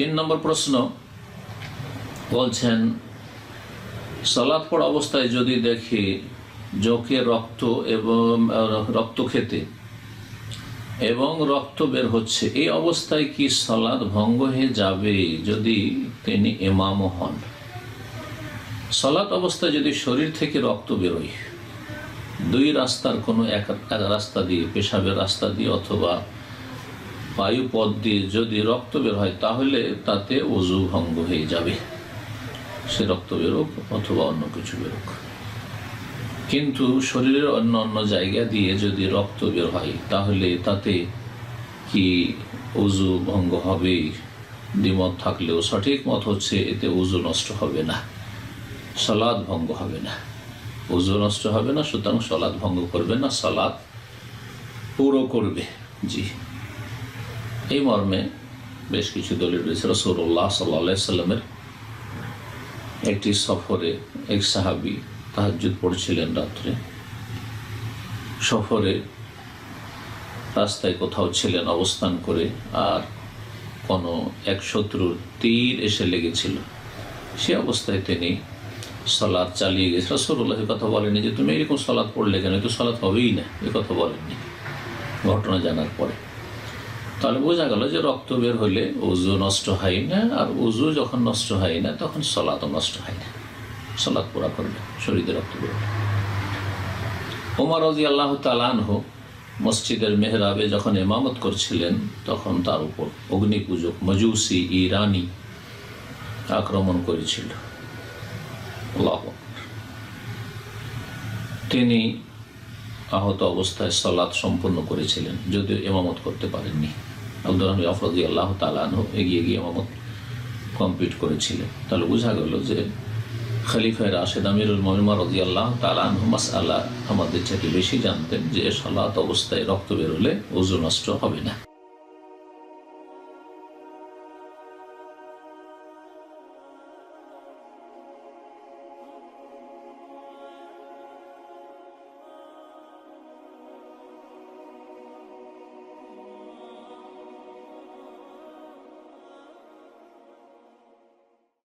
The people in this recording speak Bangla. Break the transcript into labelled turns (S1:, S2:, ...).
S1: তিন নম্বর প্রশ্ন বলছেন, সালাদ পড়া অবস্থায় যদি দেখি জোকে রক্ত এবং রক্ত খেতে এবং রক্ত বের হচ্ছে, এই অবস্থায় কি সালাদ ভঙ্গ হয়ে যাবে যদি তিনি এমামও হন? সালাত অবস্থায় যদি শরীর থেকে রক্ত বেরোয়, দুই রাস্তার কোনো এক রাস্তা দিয়ে, পেশাবের রাস্তা দিয়ে অথবা বায়ু পথ দিয়ে যদি রক্ত বের হয়, তাহলে তাতে অজু ভঙ্গ হয়ে যাবে। সে রক্ত বেরোক অথবা অন্য কিছু বেরোক। কিন্তু শরীরের অন্য অন্য জায়গা দিয়ে যদি রক্ত বের হয়, তাহলে তাতে কি উজু ভঙ্গ হবে? দ্বিমত থাকলেও সঠিক মত হচ্ছে এতে উজু নষ্ট হবে না। সালাদ ভঙ্গ হবে না। উজু নষ্ট হবে না, সুতরাং সালাদ ভঙ্গ করবে না, সালাদ পুরো করবে। জি। এই মর্মে বেশ কিছু দলের রয়েছে। রসৌল্লাহ সাল্লা সাল্লামের একটি সফরে এক সাহাবি তাহাজুদ পড়ছিলেন রাত্রে। সফরে রাস্তায় কোথাও ছিলেন, অবস্থান করে আর কোনো এক শত্রুর তীর এসে লেগেছিল। সে অবস্থায় তিনি সলাদ চালিয়ে গেছে। রসুল্লাহ কথা বলেনি যে, তুমি এরকম সলাদ পড়লে কেন? তো সলাদ হবেই না। এ কথা বলেননি। ঘটনা জানার পরে। তাহলে বোঝা গেল যে রক্ত বের হলে উজু নষ্ট হয় না, আর উজু যখন নষ্ট হয় না, তখন সলাদও নষ্ট হয় না। সলাদ পোড়া করবে, শরীরে রক্ত বের ওমর রাজি আল্লাহ তালানহ মসজিদের মেহরাবে যখন এমামত করছিলেন, তখন তার উপর অগ্নিপূজক মজুসি ইরানি আক্রমণ করেছিল। তিনি আহত অবস্থায় সলাৎ সম্পন্ন করেছিলেন, যদিও এমামত করতে পারেননি। আব্দুর রহমান আফরদি আল্লাহ তালানহ এগিয়ে গিয়ে এমামত কমপ্লিট করেছিলেন। তাহলে বোঝা গেল যে খালিফায় রাশেদ আমিরুল মহিমা রদি আল্লাহ তালান মাস আল্লাহ আমাদের চাকরি বেশি জানতেন যে সলাৎ অবস্থায় রক্ত বেরোলে ওজন নষ্ট হবে না।